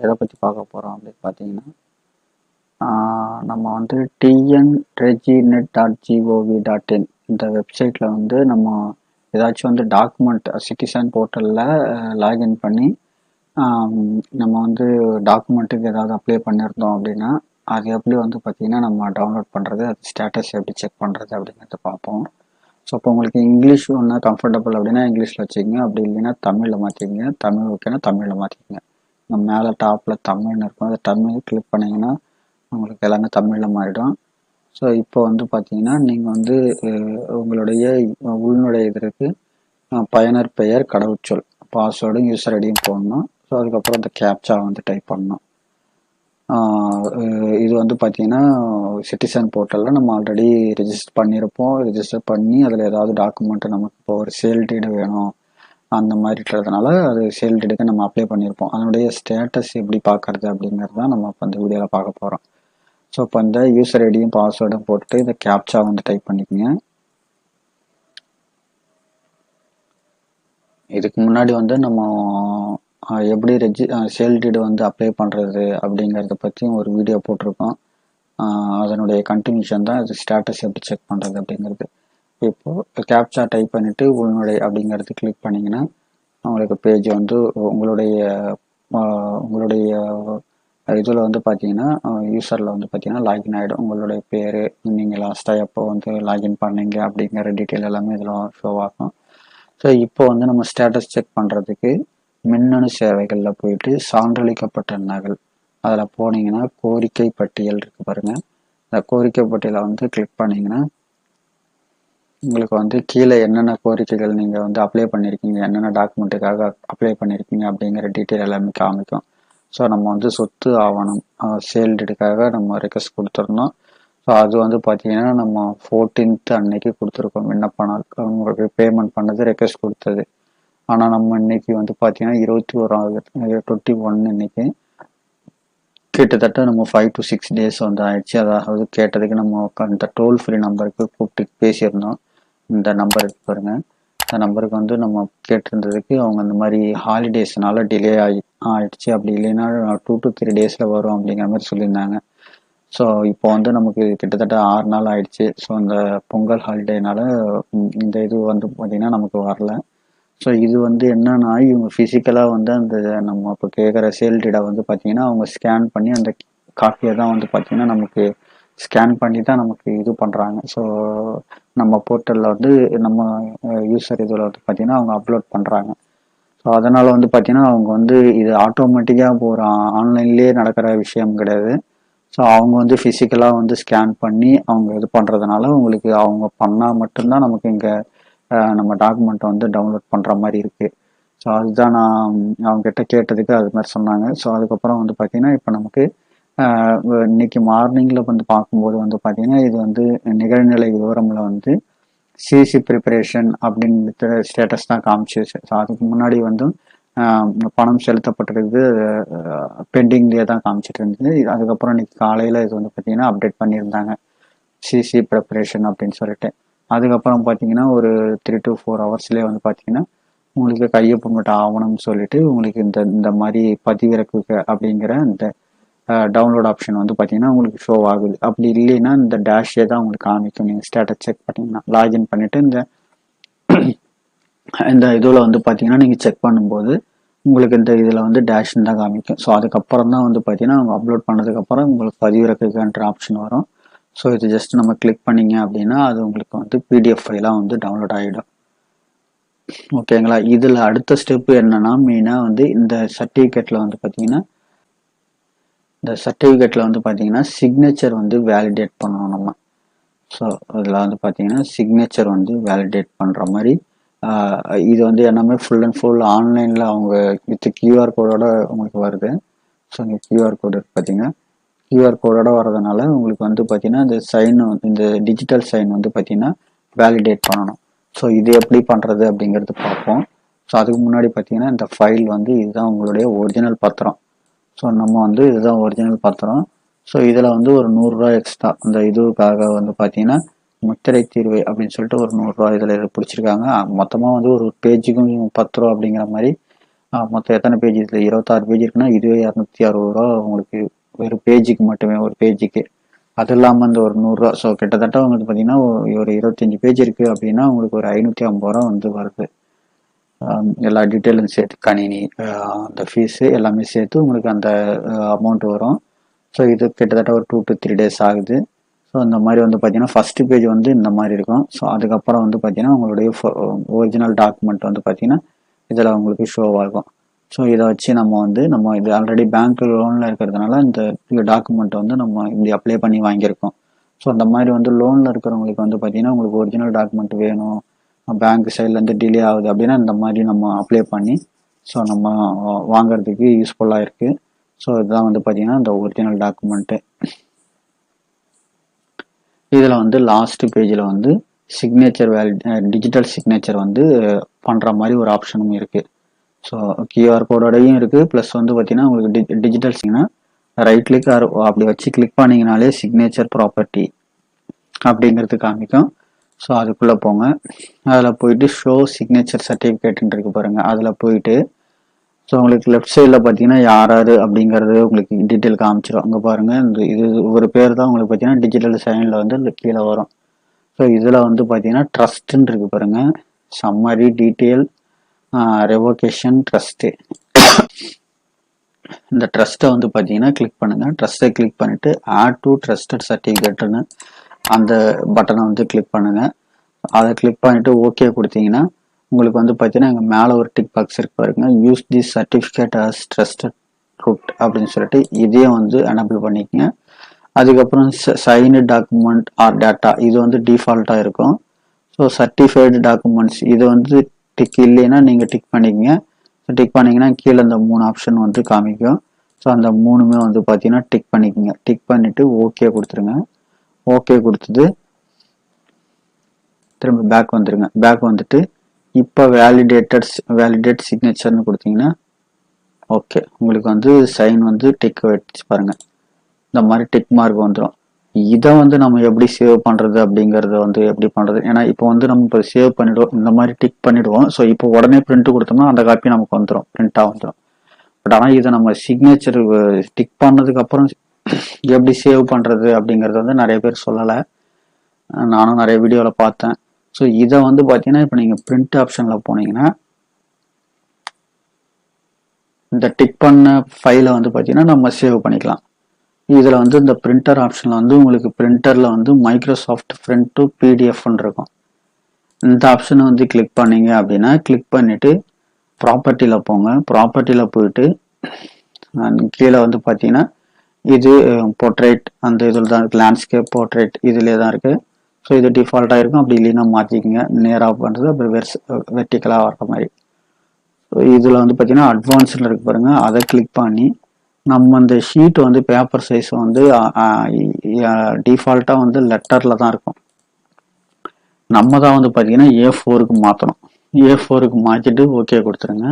எதை பற்றி பார்க்க போகிறோம் அப்படின்னு பார்த்தீங்கன்னா நம்ம வந்து TN reginet dot GOV dot in இந்த வெப்சைட்டில் வந்து நம்ம ஏதாச்சும் வந்து டாக்குமெண்ட் சிட்டிசன் போர்ட்டலில் லாகின் பண்ணி நம்ம வந்து டாக்குமெண்ட்டுக்கு ஏதாவது அப்ளை பண்ணியிருந்தோம் அப்படின்னா அது எப்படி வந்து பார்த்திங்கன்னா நம்ம டவுன்லோட் பண்ணுறது அது ஸ்டேட்டஸ் எப்படி செக் பண்ணுறது அப்படிங்கிறத பார்ப்போம். ஸோ இப்போ உங்களுக்கு இங்கிலீஷ் ஒன்று கம்ஃபர்டபுள் அப்படின்னா இங்கிலீஷில் வச்சுக்கோங்க. அப்படி இல்லைன்னா தமிழில் மாற்றிக்கங்க தமிழ் ஓகேனா தமிழில் மாற்றிக்கங்க மேலே டாப்பில் தமிழ்னு இருக்கும். அந்த தமிழ் கிளிக் பண்ணிங்கன்னா உங்களுக்கு எல்லாமே தமிழில் மாறிடும். ஸோ இப்போ வந்து பார்த்தீங்கன்னா நீங்கள் வந்து உங்களுடைய உள்நுடைய இதற்கு பயனர் பெயர் கடவுச்சொல். பாஸ்வேர்டும் யூசர் ஐடியும் போடணும். ஸோ அதுக்கப்புறம் இந்த கேப்சா வந்து டைப் பண்ணணும். இது வந்து பார்த்தீங்கன்னா சிட்டிசன் போர்ட்டலில் நம்ம ஆல்ரெடி ரிஜிஸ்டர் பண்ணியிருப்போம் ரிஜிஸ்டர் பண்ணி அதில் ஏதாவது டாக்குமெண்ட்டு நமக்கு இப்போ ஒரு சேல் டீடு வேணும். அந்த மாதிரி இருக்கிறதுனால அது சேல் டேட்டுக்கு நம்ம அப்ளை பண்ணியிருப்போம் அதனுடைய ஸ்டேட்டஸ் எப்படி பார்க்கறது அப்படிங்கிறது தான் நம்ம இப்போ இந்த வீடியோவில் பார்க்க போகிறோம் ஸோ இப்போ இந்த யூசர் ஐடியும் பாஸ்வேர்டும் போட்டு இந்த கேப்சா வந்து டைப் பண்ணிக்கோங்க. இதுக்கு முன்னாடி வந்து நம்ம எப்படி ரெஜி சேல் டீடு வந்து அப்ளை பண்ணுறது அப்படிங்கிறத பற்றியும் ஒரு வீடியோ போட்டிருக்கோம். அதனுடைய கண்டினியூஷன் தான் இது ஸ்டேட்டஸ் எப்படி செக் பண்ணுறது அப்படிங்கிறது. இப்போது கேப்சா டைப் பண்ணிவிட்டு உள்நுழை அப்படிங்கிறது கிளிக் பண்ணிங்கன்னா உங்களுக்கு பேஜ் வந்து உங்களுடைய உங்களுடைய இதில் வந்து பார்த்தீங்கன்னா யூசரில் வந்து பார்த்தீங்கன்னா லாகின் ஆகிடும் உங்களுடைய பேர் நீங்கள் லாஸ்ட்டாக எப்போ வந்து லாகின் பண்ணீங்க அப்படிங்கிற டீட்டெயில் எல்லாமே இதில் ஷோ ஆகும். ஸோ இப்போ வந்து நம்ம ஸ்டேட்டஸ் செக் பண்ணுறதுக்கு மின்னணு சேவைகளில் போயிட்டு சான்றளிக்கப்பட்ட நகல் அதில் போனீங்கன்னா கோரிக்கை பட்டியல் இருக்கு பாருங்கள் இந்த கோரிக்கை பட்டியலை வந்து கிளிக் பண்ணிங்கன்னா உங்களுக்கு வந்து கீழே என்னென்ன கோரிக்கைகள் நீங்கள் வந்து அப்ளை பண்ணியிருக்கீங்க என்னென்ன டாக்குமெண்ட்டுக்காக அப்ளை பண்ணியிருக்கீங்க அப்படிங்கிற டீட்டெயில் எல்லாமே காமிக்கும். ஸோ நம்ம வந்து சொத்து ஆவணம் சேல்டுக்காக நம்ம ரெக்வஸ்ட் கொடுத்துருந்தோம். ஸோ அது வந்து பார்த்தீங்கன்னா நம்ம ஃபோர்டீன்த் அன்னைக்கு கொடுத்துருக்கோம். விண்ணப்ப நாள் உங்களுக்கு பேமெண்ட் பண்ணது ரெக்வஸ்ட் கொடுத்தது. ஆனால் நம்ம இன்னைக்கு வந்து பார்த்தீங்கன்னா இருபத்தி ஓராவது டுவெண்ட்டி ஒன் இன்னைக்கு கிட்டத்தட்ட நம்ம ஃபைவ் டு சிக்ஸ் டேஸ் வந்து ஆயிடுச்சு. அதாவது கேட்டதுக்கு நம்ம அந்த டோல் ஃப்ரீ நம்பருக்கு கூப்பிட்டு பேசியிருந்தோம். இந்த நம்பர் பாருங்க. இந்த நம்பருக்கு வந்து நம்ம கேட்டிருந்ததுக்கு அவங்க இந்த மாதிரி ஹாலிடேஸ்னால டிலே ஆகி ஆயிடுச்சு. அப்படி இல்லைன்னா டூ டு த்ரீ டேஸில் வரும் அப்படிங்கிற மாதிரி சொல்லியிருந்தாங்க. ஸோ இப்போ வந்து நமக்கு கிட்டத்தட்ட ஆறு நாள் ஆயிடுச்சு. ஸோ இந்த பொங்கல் ஹாலிடேனால இந்த இது வந்து பார்த்திங்கன்னா நமக்கு வரல. ஸோ இது வந்து என்னன்னா இவங்க ஃபிசிக்கலாக வந்து அந்த நம்ம இப்போ கேட்குற சேல் டேட்டா வந்து பார்த்தீங்கன்னா அவங்க ஸ்கேன் பண்ணி அந்த காப்பியை தான் வந்து பார்த்தீங்கன்னா நமக்கு ஸ்கேன் பண்ணி தான் நமக்கு இது பண்ணுறாங்க ஸோ நம்ம போர்ட்டலில் வந்து நம்ம யூசர் இதில் வந்து பார்த்தீங்கன்னா அவங்க அப்லோட் பண்ணுறாங்க ஸோ அதனால் வந்து பார்த்தீங்கன்னா அவங்க வந்து இது ஆட்டோமேட்டிக்காக இப்போ ஒரு ஆன்லைன்லேயே நடக்கிற விஷயம் கிடையாது. ஸோ அவங்க வந்து ஃபிசிக்கலாக வந்து ஸ்கேன் பண்ணி அவங்க இது பண்ணுறதுனால உங்களுக்கு அவங்க பண்ணால் மட்டும்தான் நமக்கு இங்கே நம்ம டாக்குமெண்ட்டை வந்து டவுன்லோட் பண்ணுற மாதிரி இருக்குது ஸோ அதுதான் நான் அவங்ககிட்ட கேட்டதுக்கு அது மாதிரி சொன்னாங்க. ஸோ அதுக்கப்புறம் வந்து பார்த்தீங்கன்னா இப்போ நமக்கு இன்னைக்கு மார்னிங்கில் வந்து பார்க்கும்போது வந்து பார்த்தீங்கன்னா இது வந்து நிகழ்நிலை விவரமில் வந்து சிசி ப்ரிப்பரேஷன் அப்படின்ற ஸ்டேட்டஸ் தான் காமிச்சிச்சு ஸோ அதுக்கு முன்னாடி வந்து பணம் செலுத்தப்பட்டிருக்குது. பெண்டிங்லேயே தான் காமிச்சிட்டு இருந்தது அதுக்கப்புறம் இன்னைக்கு காலையில் இது வந்து பார்த்தீங்கன்னா அப்டேட் பண்ணியிருந்தாங்க. சிசி ப்ரிப்பரேஷன் அப்படின்னு சொல்லிட்டு. அதுக்கப்புறம் பார்த்தீங்கன்னா ஒரு த்ரீ டு ஃபோர் ஹவர்ஸ்லேயே வந்து பார்த்தீங்கன்னா உங்களுக்கு கையொப்பமிட்ட ஆவணம்னு சொல்லிட்டு உங்களுக்கு இந்த இந்த மாதிரி பதிவிறக்குக அப்படிங்கிற இந்த டவுன்லோட் ஆப்ஷன் வந்து பார்த்தீங்கன்னா உங்களுக்கு ஷோ ஆகுது. அப்படி இல்லைன்னா இந்த டேஷே தான் உங்களுக்கு காமிக்கும். நீங்கள் ஸ்டேட்டஸ் செக் பண்ணீங்கன்னா லாகின் பண்ணிவிட்டு இந்த இந்த இதில் வந்து பார்த்தீங்கன்னா நீங்கள் செக் பண்ணும்போது உங்களுக்கு இந்த இதில் வந்து டேஷ்னு தான் காமிக்கும். ஸோ அதுக்கப்புறம் தான் வந்து பார்த்தீங்கன்னா அவங்க அப்லோட் பண்ணதுக்கப்புறம் உங்களுக்கு பதிவிறக்குன்ற ஆப்ஷன் வரும். ஸோ இது ஜஸ்ட் நம்ம கிளிக் பண்ணிங்க அப்படின்னா அது உங்களுக்கு வந்து பிடிஎஃப் ஃபைலாக வந்து டவுன்லோட் ஆகிடும் ஓகேங்களா இதில் அடுத்த ஸ்டெப்பு என்னன்னா மெயினாக வந்து இந்த சர்டிஃபிகேட்டில் வந்து பார்த்தீங்கன்னா இந்த சர்டிஃபிகேட்டில் வந்து பார்த்தீங்கன்னா சிக்னேச்சர் வந்து வேலிடேட் பண்ணணும் நம்ம. ஸோ அதில் வந்து பார்த்தீங்கன்னா சிக்னேச்சர் வந்து வேலிடேட் பண்ணுற மாதிரி இது வந்து எல்லாமே ஃபுல் அண்ட் ஃபுல் ஆன்லைனில் அவங்க வித் கியூஆர் கோடோட உங்களுக்கு வருது. ஸோ இங்கே கியூஆர் கோடு பார்த்தீங்கன்னா கியூஆர் கோடோட வரதுனால உங்களுக்கு வந்து பார்த்தீங்கன்னா இந்த சைன் இந்த டிஜிட்டல் சைன் வந்து பார்த்தீங்கன்னா வேலிடேட் பண்ணணும். ஸோ இது எப்படி பண்ணுறது அப்படிங்கிறது பார்ப்போம். ஸோ அதுக்கு முன்னாடி பார்த்தீங்கன்னா இந்த ஃபைல் வந்து இதுதான் உங்களுடைய ஒரிஜினல் பத்திரம். ஸோ நம்ம வந்து இதுதான் ஒரிஜினல் பத்திரம். ஸோ இதில் வந்து ஒரு நூறுரூவா எக்ஸ்ட்ரா அந்த இதுக்காக வந்து பார்த்தீங்கன்னா முத்திரை தீர்வை அப்படின்னு சொல்லிட்டு ஒரு நூறுரூவா இதில் பிடிச்சிருக்காங்க. மொத்தமாக வந்து ஒரு பேஜுக்கும் பத்து ரூபா அப்படிங்கிற மாதிரி. மொத்தம் எத்தனை பேஜ் இதில் இருபத்தாறு பேஜ் இருக்குன்னா இதுவே இரநூத்தி அறுபது ரூபா உங்களுக்கு ஒரு பேஜுக்கு மட்டுமே ஒரு பேஜுக்கு அது இல்லாமல் இந்த ஒரு நூறுரூவா ஸோ கிட்டத்தட்ட உங்களுக்கு பார்த்தீங்கன்னா ஒரு இருபத்தஞ்சி பேஜ் இருக்குது அப்படின்னா உங்களுக்கு ஒரு ஐநூற்றி ஐம்பது ரூபா வந்து வருது. எல்லா டீட்டெயிலும் சேர்த்து கணினி அந்த ஃபீஸு எல்லாமே சேர்த்து உங்களுக்கு அந்த அமௌண்ட் வரும். ஸோ இது கிட்டத்தட்ட ஒரு டூ டு த்ரீ டேஸ் ஆகுது. ஸோ இந்த மாதிரி வந்து பார்த்தீங்கன்னா ஃபஸ்ட்டு பேஜ் வந்து இந்த மாதிரி இருக்கும். ஸோ அதுக்கப்புறம் வந்து பார்த்தீங்கன்னா உங்களுடைய ஒரிஜினல் டாக்குமெண்ட் வந்து பார்த்தீங்கன்னா இதில் உங்களுக்கு ஷோவாக இருக்கும். ஸோ இதை வச்சு நம்ம வந்து நம்ம இது ஆல்ரெடி பேங்க் லோனில் இருக்கிறதுனால இந்த டாக்குமெண்ட் வந்து நம்ம இப்படி அப்ளை பண்ணி வாங்கியிருக்கோம். ஸோ அந்த மாதிரி வந்து லோனில் இருக்கிறவங்களுக்கு வந்து பார்த்தீங்கன்னா உங்களுக்கு ஒரிஜினல் டாக்குமெண்ட் வேணும். பேங்க் சைட்லேருந்து டிலே ஆகுது அப்படின்னா இந்த மாதிரி நம்ம அப்ளை பண்ணி ஸோ நம்ம வாங்கிறதுக்கு வாங்குறதுக்கு யூஸ்ஃபுல்லாக இருக்குது ஸோ இதுதான் வந்து பார்த்தீங்கன்னா இந்த ஒரிஜினல் டாக்குமெண்ட்டு இதில் வந்து லாஸ்ட் பேஜில் வந்து சிக்னேச்சர் வேல் டிஜிட்டல் சிக்னேச்சர் வந்து பண்ணுற மாதிரி ஒரு ஆப்ஷனும் இருக்குது ஸோ கியூஆர் கோடோடையும் இருக்குது ப்ளஸ் வந்து பார்த்தீங்கன்னா உங்களுக்கு டி டிஜிட்டல் சிக்னா ரைட் கிளிக் அப்படி வச்சு கிளிக் பண்ணிங்கனாலே சிக்னேச்சர் ப்ராப்பர்ட்டி அப்படிங்கிறது காமிக்கும். ஸோ அதுக்குள்ளே போங்க. அதில் போயிட்டு ஷோ சிக்னேச்சர் சர்டிஃபிகேட்னு இருக்கு பாருங்கள் அதில் போயிட்டு ஸோ உங்களுக்கு லெஃப்ட் சைடில் பார்த்தீங்கன்னா யார் யார் அப்படிங்கிறது உங்களுக்கு டீட்டெயில் காமிச்சிடும் அங்கே பாருங்கள் இந்த இது ஒரு பேர் தான் உங்களுக்கு பார்த்தீங்கன்னா டிஜிட்டல் சைனில் வந்து கீழே வரும். ஸோ இதில் வந்து பார்த்தீங்கன்னா ட்ரஸ்ட்டுன்னு இருக்கு பாருங்கள் சம்மரி டீட்டெயில் ரெவோகேஷன் ட்ரஸ்ட்டு இந்த ட்ரஸ்ட்டை வந்து பார்த்தீங்கன்னா கிளிக் பண்ணுங்கள் ட்ரஸ்ட்டை கிளிக் பண்ணிவிட்டு ஆட் டு ட்ரஸ்டட் சர்டிஃபிகேட்டுன்னு அந்த பட்டனை வந்து கிளிக் பண்ணுங்கள் அதை கிளிக் பண்ணிவிட்டு ஓகே கொடுத்தீங்கன்னா உங்களுக்கு வந்து பார்த்தீங்கன்னா இங்கே மேலே ஒரு டிக் பாக்ஸ் இருக்கு பாருங்க. Use the certificate as trusted root அப்படின்னு சொல்லிட்டு இதையும் வந்து எனபிள் பண்ணிக்கங்க. அதுக்கப்புறம் சைனு டாக்குமெண்ட் ஆர் டேட்டா இது வந்து டிஃபால்ட்டாக இருக்கும். ஸோ சர்டிஃபைடு டாக்குமெண்ட்ஸ் இது வந்து டிக் இல்லைன்னா நீங்கள் டிக் பண்ணிக்கங்க. டிக் பண்ணீங்கன்னா கீழே இந்த மூணு ஆப்ஷன் வந்து காமிக்கும். ஸோ அந்த மூணுமே வந்து பார்த்தீங்கன்னா டிக் பண்ணிக்கங்க. டிக் பண்ணிவிட்டு ஓகே கொடுத்துருங்க. ஓகே கொடுத்தது. திரும்ப பேக் வந்துருங்க. பேக் வந்துட்டு இப்போ வேலிடேட்டட் வேலிடேட் சிக்னேச்சர்னு கொடுத்தீங்கன்னா ஓகே உங்களுக்கு வந்து சைன் வந்து டிக் வச்சு பாருங்கள் இந்த மாதிரி டிக் மார்க் வந்துடும் இதை வந்து நம்ம எப்படி சேவ் பண்ணுறது அப்படிங்கிறத வந்து எப்படி பண்ணுறது ஏன்னா இப்போ வந்து நம்ம இப்போ சேவ் பண்ணிவிடுவோம் இந்த மாதிரி டிக் பண்ணிவிடுவோம் ஸோ இப்போ உடனே பிரிண்ட் கொடுத்தோம்னா அந்த காப்பி நமக்கு வந்துடும் பிரிண்ட்டாக வந்துடும் பட் ஆனால் இதை நம்ம சிக்னேச்சர் டிக் பண்ணதுக்கப்புறம் எப்படி சேவ் பண்ணுறது அப்படிங்கிறது வந்து நிறைய பேர் சொல்லலை. நானும் நிறைய வீடியோவில் பார்த்தேன். ஸோ இதை வந்து பார்த்தீங்கன்னா இப்போ நீங்கள் பிரிண்ட் ஆப்ஷனில் போனீங்கன்னா இந்த டிக் பண்ண ஃபைலை வந்து பார்த்தீங்கன்னா நம்ம சேவ் பண்ணிக்கலாம். இதில் வந்து இந்த பிரிண்டர் ஆப்ஷனில் வந்து உங்களுக்கு பிரிண்டரில் வந்து மைக்ரோசாஃப்ட் பிரிண்ட் டு பிடிஎஃப்னு இருக்கும். இந்த ஆப்ஷனை வந்து கிளிக் பண்ணீங்க அப்படின்னா கிளிக் பண்ணிவிட்டு ப்ராப்பர்ட்டியில் போங்க. ப்ராப்பர்ட்டியில் போயிட்டு கீழே வந்து பார்த்தீங்கன்னா இது போர்ட்ரேட் அந்த இதில் தான் இருக்குது லேண்ட்ஸ்கேப் போர்ட்ரேட் இதிலே தான் இருக்குது ஸோ இது டிஃபால்ட்டாக இருக்கும். அப்படி இல்லைன்னா மாற்றிக்கிங்க நேராக பண்ணுறது அப்புறம் வெர்ஸ் வெர்டிக்கலாக வர்ற மாதிரி. ஸோ இதில் வந்து பார்த்திங்கன்னா அட்வான்ஸில் இருக்கு பாருங்க. அதை கிளிக் பண்ணி நம்ம இந்த ஷீட் வந்து பேப்பர் சைஸ் வந்து டிஃபால்ட்டாக வந்து லெட்டரில் தான் இருக்கும். நம்ம தான் வந்து பார்த்திங்கன்னா ஏ ஃபோருக்கு மாற்றணும் ஏ ஃபோருக்கு மாற்றிட்டு ஓகே கொடுத்துருங்க.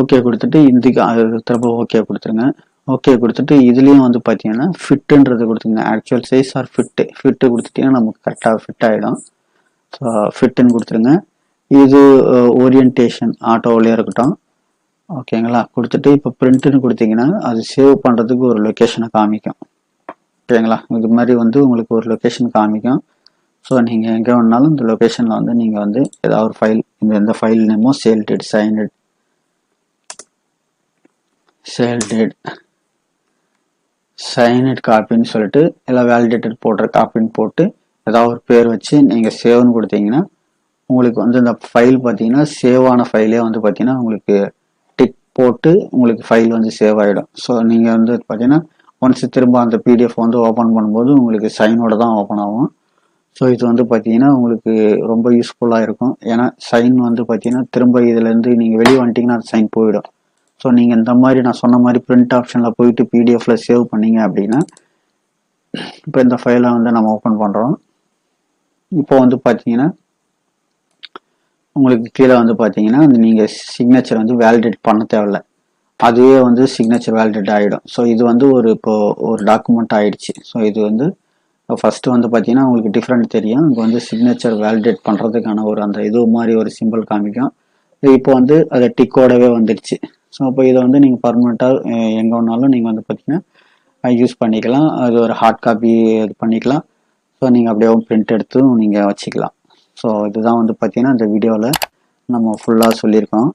ஓகே கொடுத்துட்டு இதுக்கு அது திரும்ப ஓகே கொடுத்துருங்க. ஓகே கொடுத்துட்டு இதுலேயும் வந்து பார்த்தீங்கன்னா ஃபிட்டுன்றது கொடுத்துருங்க actual size or fit fit கொடுத்துட்டிங்கன்னா நமக்கு கரெக்டாக ஃபிட் ஆகிடும் ஸோ ஃபிட்டுன்னு கொடுத்துருங்க. இது uh, ஓரியன்டேஷன் ஆட்டோவிலே இருக்கட்டும். ஓகேங்களா கொடுத்துட்டு இப்போ பிரிண்ட்டுன்னு கொடுத்தீங்கன்னா அது சேவ் பண்ணுறதுக்கு ஒரு லொக்கேஷனை காமிக்கும். ஓகேங்களா இது மாதிரி வந்து உங்களுக்கு ஒரு லொக்கேஷன் காமிக்கும். ஸோ நீங்கள் எங்கே வேணாலும் இந்த லொக்கேஷனில் வந்து நீங்கள் வந்து ஏதாவது ஒரு ஃபைல் இந்த எந்த ஃபைல் நேமோ சேல் டேட் சைனட் சேல் டேட் சைனட் காப்பின்னு சொல்லிட்டு எல்லாம் வேலிடேட்டட் போடுற காப்பின்னு போட்டு ஏதாவது ஒரு பேர் வச்சு நீங்கள் சேவ்னு கொடுத்தீங்கன்னா உங்களுக்கு வந்து இந்த ஃபைல் பார்த்தீங்கன்னா சேவ் ஆன ஃபைலே வந்து பார்த்தீங்கன்னா உங்களுக்கு டிக் போட்டு உங்களுக்கு ஃபைல் வந்து சேவ் ஆகிடும் ஸோ நீங்கள் வந்து பார்த்தீங்கன்னா ஒன்ஸ் திரும்ப அந்த பிடிஎஃப் வந்து ஓப்பன் பண்ணும்போது உங்களுக்கு சைனோட தான் ஓப்பன் ஆகும். ஸோ இது வந்து பார்த்தீங்கன்னா உங்களுக்கு ரொம்ப யூஸ்ஃபுல்லாக இருக்கும். ஏன்னா சைன் வந்து பார்த்தீங்கன்னா திரும்ப இதுலேருந்து நீங்கள் வெளியே வந்துட்டீங்கன்னா அந்த சைன் போயிடும். ஸோ நீங்கள் இந்த மாதிரி நான் சொன்ன மாதிரி பிரிண்ட் ஆப்ஷனில் போயிட்டு பிடிஎஃப்ல சேவ் பண்ணீங்க அப்படின்னா இப்போ இந்த ஃபைலை வந்து நம்ம ஓப்பன் பண்ணுறோம் இப்போ வந்து பார்த்தீங்கன்னா உங்களுக்கு கீழே வந்து பார்த்தீங்கன்னா நீங்கள் சிக்னேச்சர் வந்து வேலிடேட் பண்ண தேவையில்ல. அதுவே வந்து சிக்னேச்சர் வேலிடேட் ஆகிடும் ஸோ இது வந்து ஒரு இப்போது ஒரு டாக்குமெண்ட் ஆகிடுச்சு ஸோ இது வந்து ஃபஸ்ட்டு வந்து பார்த்தீங்கன்னா உங்களுக்கு டிஃப்ரெண்ட் தெரியும். இங்கே வந்து சிக்னேச்சர் வேலிடேட் பண்ணுறதுக்கான ஒரு அந்த இது மாதிரி ஒரு சிம்பிள் காமிக்கும். இப்போ வந்து அது டிக்கோடவே வந்துடுச்சு. ஸோ அப்போ இதை வந்து நீங்கள் பர்மனெண்ட்டாக எங்கே வேணாலும் நீங்கள் வந்து பார்த்தீங்கன்னா யூஸ் பண்ணிக்கலாம். அது ஒரு ஹார்ட் காப்பி இது பண்ணிக்கலாம். ஸோ நீங்கள் அப்படியே பிரிண்ட் எடுத்தும் நீங்கள் வச்சுக்கலாம். ஸோ இதுதான் வந்து பார்த்தீங்கன்னா இந்த வீடியோவில் நம்ம ஃபுல்லாக சொல்லியிருக்கோம்.